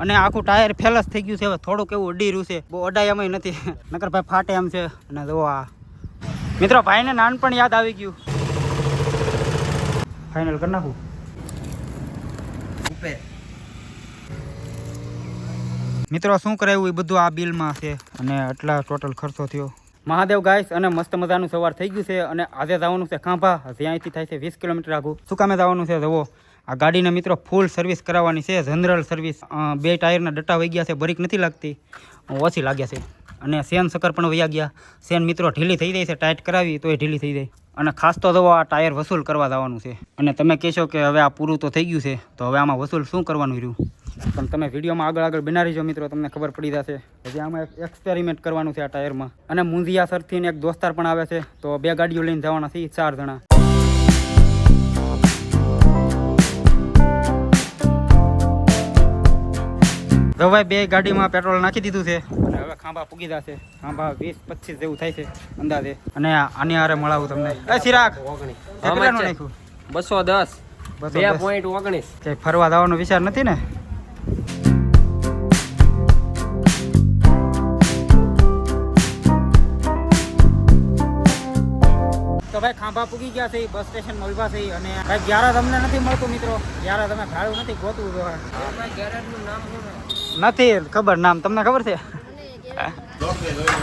અને આખું ટાયર ફેલસ થઈ ગયું છે. હવે થોડુંક એવું અડી રહ્યું છે. બહુ અડાયામાં નથી. નકર ભાઈ ફાટે એમ છે. અને જો આ. મિત્રો ભાઈને નાનપણ યાદ આવી ગયું. ફાઇનલ કરી નાખું. મિત્રો શું કરાયું એ બધું આ બિલમાં છે? અને આટલા ટોટલ ખર્ચો થયો. મહાદેવ ગાઈસ, અને મસ્ત મજાનું સવાર થઈ ગયું છે, અને આજે જવાનું છે ખાંભા. જ્યાંથી થાય છે વીસ કિલોમીટર આગું. શું કામે જવાનું છે જવો આ ગાડીને મિત્રો ફૂલ સર્વિસ કરાવવાની છે જનરલ સર્વિસ બે ટાયરના ડટ્ટા વહી ગયા છે, બરીક નથી લાગતી. ઓછી લાગ્યા છે. અને સેન સકર પણ વયા ગયા. સેન મિત્રો ઢીલી થઈ જાય છે, ટાઈટ કરાવી તો એ ઢીલી થઈ જાય. અને ખાસ તો જવો આ ટાયર વસૂલ કરવા જવાનું છે. અને તમે કહેશો કે હવે આ પૂરું તો થઈ ગયું છે, તો હવે આમાં વસૂલ શું કરવાનું રહ્યું? પણ તમે વિડીયોમાં આગળ આગળ બનાવી જો મિત્રો તમને ખબર પડી જશે. હજી આમાં એક એક્સપેરિમેન્ટ કરવાનું છે આ ટાયરમાં. અને મુંજિયા સરથી એક દોસ્તાર પણ આવે છે તો બે ગાડીઓ લઈને જવાના છે ચાર જણા. ભાઈ બે ગાડીમાં પેટ્રોલ નાખી દીધું છે અને હવે ખાંભા પૂગી જશે. ખાંભા વીસ પચીસ જેવું થાય છે અંદાજે. અને આની હારે મળાવું તમને. એ બસો દસ. બે પોઈન્ટ ઓગણીસ. ફરવા જવાનો વિચાર નથી ને? પૂગી છે, બસ સ્ટેશન ઊભા છે અને ભાઈ ગ્યારા તમને નથી મળતું મિત્રો. ગ્યારા તમે ભાડું નથી ગોતવું નથી, ખબર નામ, તમને ખબર છે?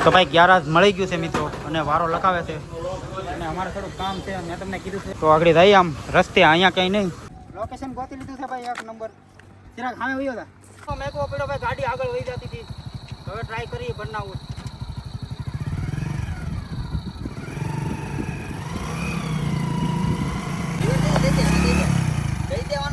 તો ભાઈ ગ્યારાજ મળી ગયું છે મિત્રો અને વારો લખાવે છે. અને અમારે થોડું કામ છે, મેં તમને કીધું છે. તો આગળ જઈએ આમ, રસ્તે અહીંયા ક્યાંય નહીં. લોકેશન ગોતી લીધું છે ભાઈ એક નંબર જરાક સામે વયો હતા મેં કહો પડ્યો ભાઈ ગાડી આગળ વહી જતી હતી. હવે ટ્રાય કરીએ બનાવવું.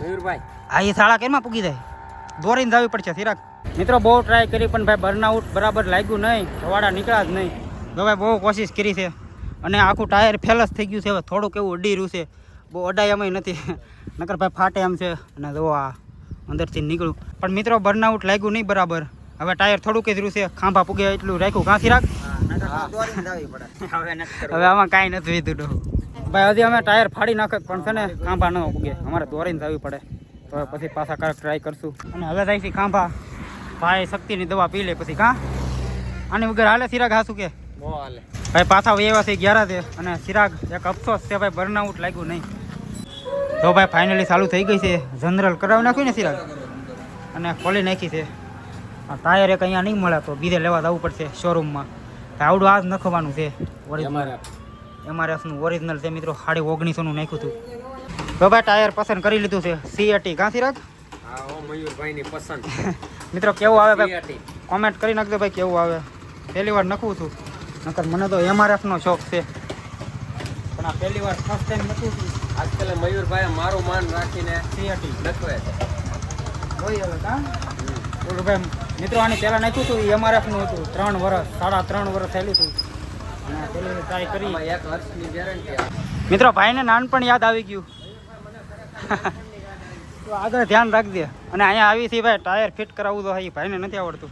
મયુરભાઈ આ એ શાળા કેમાં પૂગી જાય? દોરીને જવી પડશે સિરાક. મિત્રો બહુ ટ્રાય કરી પણ ભાઈ બર્નઆઉટ બરાબર લાગ્યું નહીં. સવાડા નીકળ્યા જ નહીં. તો ભાઈ બહુ કોશિશ કરી છે. અને આખું ટાયર ફેલ જ થઈ ગયું છે. હવે થોડુંક એવું અડી રહ્યું છે. બહુ અડાયામાં નથી. નકર ભાઈ ફાટે એમ છે. અને જો આ અંદરથી નીકળું. પણ મિત્રો બર્નઆઉટ લાગ્યું નહીં બરાબર. હવે ટાયર થોડુંક જ રહ્યું છે. ખાંભા પૂગે એટલું રાખ્યું. કાં રાખ હવે આમાં કાંઈ નથી વીધું ભાઈ હજી અમે ટાયર ફાડી નાખે પણ છે ને ખાંભા ન પૂગે અમારે દોરીને જવી પડે. તો પછી પાછા કાંઈક ટ્રાય કરશું. અને હવે જાય છે ખાંભા. ભાઈ શક્તિની દવા પી લે પછી કાં આની વગર હાલે સિરાગ હાસું કે? ભાઈ પાછા એવા છે ગ્યારા છે અને સિરાગ એક અફસોસ છે ભાઈ બર્નઆઉટ લાગ્યું નહીં. તો ભાઈ ફાઇનલી ચાલુ થઈ ગઈ છે. જનરલ કરાવી નાખ્યું ને સિરાગ અને ખોલી નાખી છે. આ ટાયર એક અહીંયા નહીં મળે તો બીજે લેવા જવું પડશે શોરૂમમાં આવડું આ જ નખવાનું છે. original. એમઆરએફનું ઓરિજિનલ છે મિત્રો સાડી ઓગણીસોનું નાખ્યું હતું. બાબા ટાયર પસંદ કરી લીધું છે. સીએટી કાં રાખ? હા મયુરભાઈ પસંદ. મિત્રો કેવું આવે ભાઈ? કોમેન્ટ કરી નાખજો ભાઈ કેવું આવે? પહેલી વાર નખું છું. નકર મને તો એમઆરએફનો શોખ છે. પણ આ પહેલી વાર ફર્સ્ટ ટાઈમ નખું છું. આજકાલ મયુરભાઈ મારું માન રાખીને સીએટી લખવે જોઈ હવે કા? ભાઈ મિત્રો આની પહેલાં નાખ્યું હતું એમઆરએફનું હતું. ત્રણ વર્ષ સાડા ત્રણ વર્ષ થયેલું હતું. મિત્રો, ભાઈને નાનપણ યાદ આવી ગયું. આગળ ધ્યાન રાખજે. અને અહીંયા આવી છે ભાઈ, ટાયર ફિટ કરાવવું તો ભાઈને નથી આવડતું.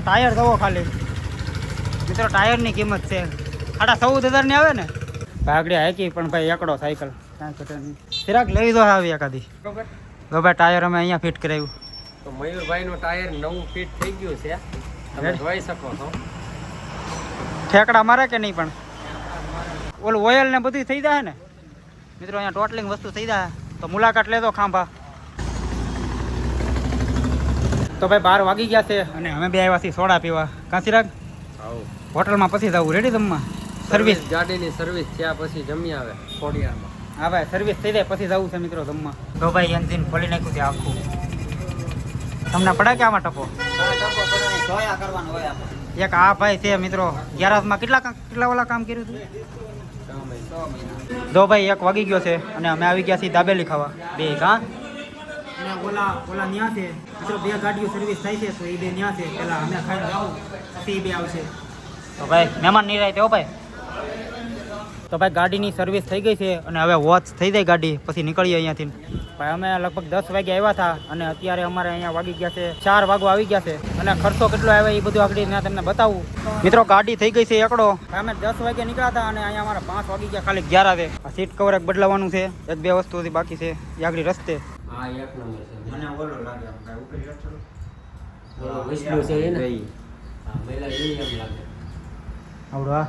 ભાઈ ટાયર દવો ખાલી. મિત્રો ટાયરની કિંમત છે. સાડા ચૌદ હજારની આવે ને? ભાગડી હાકી પણ ભાઈ એકડો સાયકલ. ચિરાગ લઈ દો આવી એકાદી. ભાઈ ટાયર અમે અહીંયા ફિટ કરાવ્યું. તો મયુરભાઈ નું ટાયર નવું ફિટ થઈ ગયું છે. તમે જોઈ શકો છો. ઠેકડા મારે કે નહીં પણ? ઓલું ઓઇલ ને બધું થઈ જાય ને? મિત્રો અહીંયા ટોટલિંગ વસ્તુ થઈ જાય તો મુલાકાત લેજો ખાંભા. તો ભાઈ બાર વાગી ગયા છે. અને અમે બે આવ્યા છીએ સોડા પીવા. કાંસી રાખ આવું. હોટલમાં પછી જવું. રેડી જમવા સર્વિસ ગાડીની સર્વિસ થયા પછી જમી આવે ખોડિયારમાં. હા ભાઈ સર્વિસ થઈ જાય પછી જવું છે મિત્રો જમવા. તો ભાઈ એન્જિન ખોલી નાખ્યું છે આખું. તમને પડે કે આમાં ટપો? એક આ ભાઈ છે મિત્રો. ગેરાજમાં કેટલા કેટલા વાળા કામ કર્યું હતું? જો ભાઈ એક વાગી ગયો છે અને અમે આવી ગયા છીએ દાબેલી ખાવા. બે કા અને ઓલા ઓલા ન્યા છે. મિત્રો બે ગાડીઓ સર્વિસ થાય છે, તો એ બે ન્યા છે. પેલા અમે ખાઈને જાઉં, પછી બે આવશે. તો ભાઈ, મહેમાન નહીં રહે તેઓ ભાઈ? તો ભાઈ, ગાડીની સર્વિસ થઈ ગઈ છે અને હવે વોચ થઈ જાય ગાડી, પછી નીકળીએ અહીંયાથી. ભાઈ, અમે લગભગ દસ વાગે આવ્યા હતા અને અત્યારે અમારે અહીંયા વાગી ગયા છે, ચાર વાગો આવી ગયા છે. અને ખર્ચો કેટલો આવ્યો એ બધું આગળ ત્યાં તમને બતાવું. મિત્રો, ગાડી થઈ ગઈ છે એકડો. અમે દસ વાગે નીકળ્યા હતા અને અહીંયા અમારા પાંચ વાગી ગયા, ખાલી અગિયાર આવે સીટ કવર બદલાવાનું છે. એક, બે વસ્તુ બાકી છે. એ આગળ રસ્તે. હા એક નંબર છે. મને ઓલો લાગે ઓલો વિષ્ણુ છે એ હા મેલા એ એમ લાગે. આવડો આ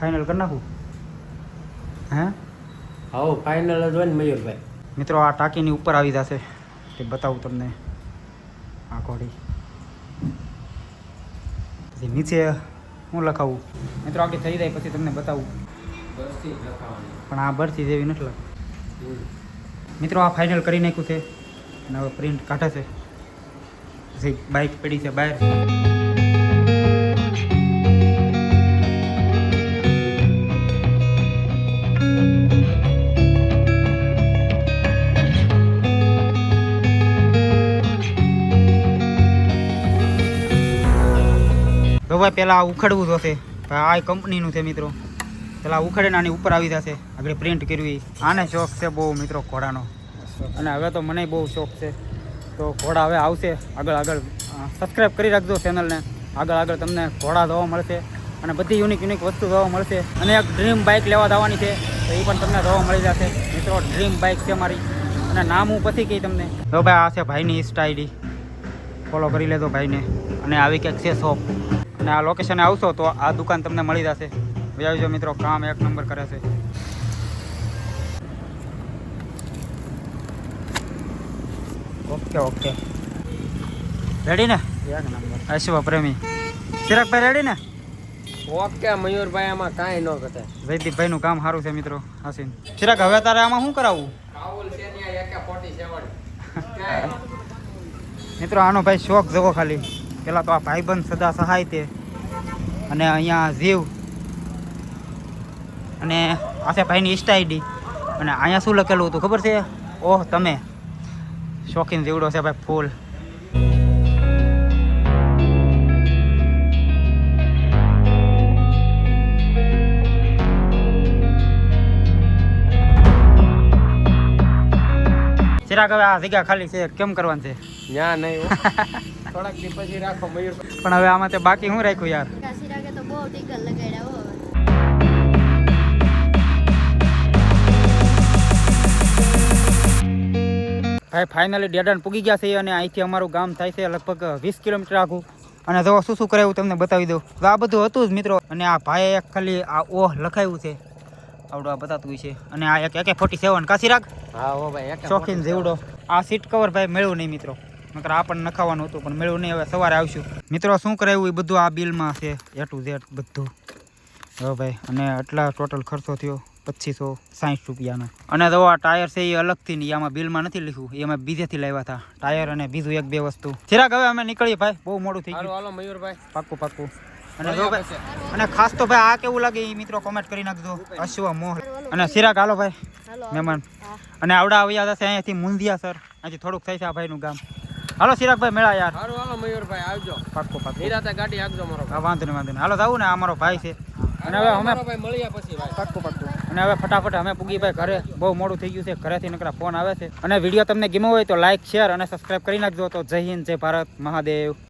ફાઇનલ કરી નાખું? હે? આવો ફાઇનલ જ હોય ને મયુરભાઈ. મિત્રો આ ટાંકીની ઉપર આવી જશે. તે બતાવું તમને આ ઘોડી. પછી નીચે હું લખાવું? મિત્રો આખી થઈ જાય પછી તમને બતાવું. પણ આ બરથી જેવી નથી લાગતી. હમ. મિત્રો, આ ફાઇનલ કરી નાખ્યું છે. અને હવે પ્રિન્ટ કાઢે છે. પછી બાઇક પડી છે બહાર. તો ભાઈ પહેલાં ઉખડવું જોશે આ કંપનીનું છે, મિત્રો. પેલા ઉખડે આની ઉપર આવી જશે. આગળ પ્રિન્ટ કરવી આને શોખ છે બહુ મિત્રો ઘોડાનો. અને હવે તો મને બહુ શોખ છે. તો ઘોડા હવે આવશે. આગળ આગળ સબસ્ક્રાઈબ કરી રાખજો ચેનલને આગળ આગળ તમને ઘોડા જોવા મળશે. અને બધી યુનિક યુનિક વસ્તુ જોવા મળશે. અને એક ડ્રીમ બાઇક લેવા જવાની છે. તો એ પણ તમને જોવા મળી જશે. મિત્રો ડ્રીમ બાઇક છે મારી. અને નામ હું પછી કહી તમને. તો ભાઈ, આ છે ભાઈની ઇન્સ્ટા આઈડી ફોલો કરી લેજો ભાઈને. અને આવી કંઈક છે શોપ અને આ લોકેશને આવશો તો આ દુકાન તમને મળી જશે. વ્યાજો મિત્રો કામ એક નંબર કરે છે. Okay okay. રેડી ને? એક નંબર. અશ્વ પ્રેમી ચિરાગભાઈ રેડી ને? ઓકે મયુરભાઈ આમાં કાંઈ ન ઘટે. જયદીપભાઈનું કામ સારું છે મિત્રો હાસીન ચિરાગ હવે તારે આમાં શું કરાવવું? મિત્રો આનો ભાઈ શોખ જવો ખાલી. પેલા તો આ ભાઈબંધ સદા સહાય તે. અને અહીંયા જીવ અને આ છે ભાઈની ઇન્સ્ટા આઈડી અને અહીંયા શું લખેલું હતું ખબર છે? ઓહ તમે. શોખીન જીવડો છે ભાઈ ફૂલ. ચિરાગ હવે આ જગ્યા ખાલી છે કેમ કરવાનું છે? ત્યાં નહીં થોડાક દી પછી રાખો મયુર. પણ હવે આમાં તે બાકી શું રાખ્યું યાર? ચિરાગે તો બહુ ટીકલ લગાડ્યા ભાઈ ફાઇનલી ડેડન પૂગી ગયા છે અને અહીંથી અમારું ગામ થાય છે લગભગ વીસ કિલોમીટર આખું અને જો શું શું કરાયું તમને બતાવી દઉં. તો આ બધું હતું જ મિત્રો. અને આ ભાઈએ એક ખાલી આ ઓહ લખાયું છે. આવડું આ બતાતું છે. અને આ એક એકે ફોર્ટી સેવન કાશી રાખ. હા હો ભાઈ એકે શોખીન જેવડો. આ સીટ કવર ભાઈ મેળવું નહીં મિત્રો. નકર આ પણ નખાવાનું હતું પણ મેળવું નહીં. હવે સવારે આવશું. મિત્રો શું કરાયું એ બધું આ બિલમાં છે? એ ટુ ઝેડ બધું. હવે ભાઈ અને આટલા ટોટલ ખર્ચો થયો. પચીસો સાઠ રૂપિયાનો. અને તો આ ટાયર છે એ અલગથી નહીં આમાં બિલમાં નથી લખ્યું એ અમે બીજેથી લાવ્યા હતા. ટાયર અને બીજું એક બે વસ્તુ. ચિરાગ હવે અમે નીકળીએ ભાઈ બહુ મોડું થઈ ગયું. હાલો મયુરભાઈ પાક્કું પાક્કું. અને જો ભાઈ અને ખાસ તો ભાઈ આ કેવું લાગે એ મિત્રો કોમેન્ટ કરી નાખજો. અશ્વ મોહ. અને ચિરાગ હાલો ભાઈ મહેમાન. અને આવડા આવ્યા હતા અહીંયાથી મુંદિયા સર. અહીંથી થોડુંક થાય છે આ ભાઈનું ગામ. હાલો ચિરાગભાઈ મેળા યાર. હાલો હાલો મયુરભાઈ આવજો. પાક્કો પાક્કો. નિરાતે ગાડી આપજો મારો વાંધો નહીં વાંધો નહીં. હાલો જાવું ને આ અમારો ભાઈ છે. અને હવે અમે મળ્યા પછી ભાઈ. પાક્કું પાક્કું. અને હવે ફટાફટ અમે પૂગી ભાઈ ઘરે, બહુ મોડું થઈ ગયું છે, ઘરેથી નકરા ફોન આવે છે. અને વીડિયો તમને ગમ્યો હોય તો લાઇક શેર અને સબસ્ક્રાઈબ કરી નાખજો. તો જય હિન્દ, જય ભારત, મહાદેવ.